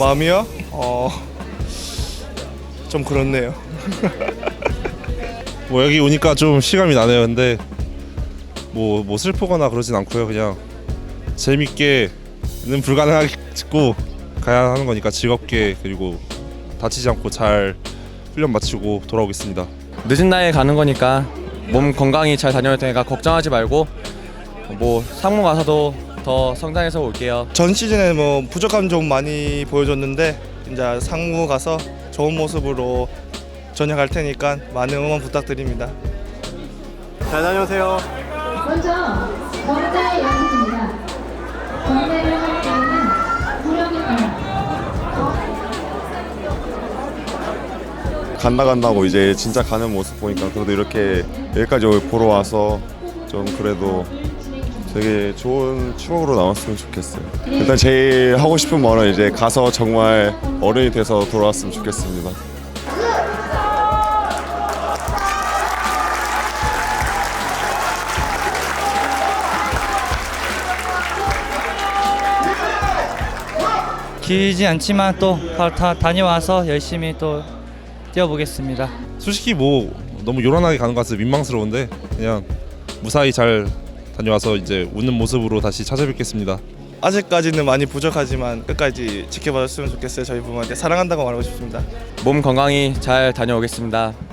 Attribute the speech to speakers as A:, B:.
A: 마음이요? 어, 좀 그렇네요.
B: 뭐 여기 오니까 좀 실감이 나네요. 근데 뭐, 뭐 슬프거나 그러진 않고요. 그냥 재밌게는 불가능하겠고 가야 하는 거니까 즐겁게 그리고 다치지 않고 잘 훈련 마치고 돌아오겠습니다.
C: 늦은 나이에 가는 거니까 몸 건강히 잘 다녀올 테니까 걱정하지 말고 뭐 상무 가서도 더 성장해서 올게요.
A: 전 시즌에 뭐 부족함 좀 많이 보여줬는데 이제 상무 가서 좋은 모습으로 전역할 테니까 많은 응원 부탁드립니다.
D: 잘 다녀오세요.
E: 먼저 경자의 연습입니다. 경매를
F: 간다 간다고 이제 진짜 가는 모습 보니까 그래도 이렇게 여기까지 보러 와서 좀 그래도 되게 좋은 추억으로 남았으면 좋겠어요. 일단 제일 하고 싶은 말은 이제 가서 정말 어른이 돼서 돌아왔으면 좋겠습니다.
G: 길지 않지만 또 다 다녀와서 열심히 또 뛰어보겠습니다.
B: 솔직히 뭐 너무 요란하게 가는 것 같아서 민망스러운데 그냥 무사히 잘 다녀와서 이제 웃는 모습으로 다시 찾아뵙겠습니다.
A: 아직까지는 많이 부족하지만 끝까지 지켜봐줬으면 좋겠어요. 저희 부모한테 사랑한다고 말하고 싶습니다.
C: 몸 건강히 잘 다녀오겠습니다.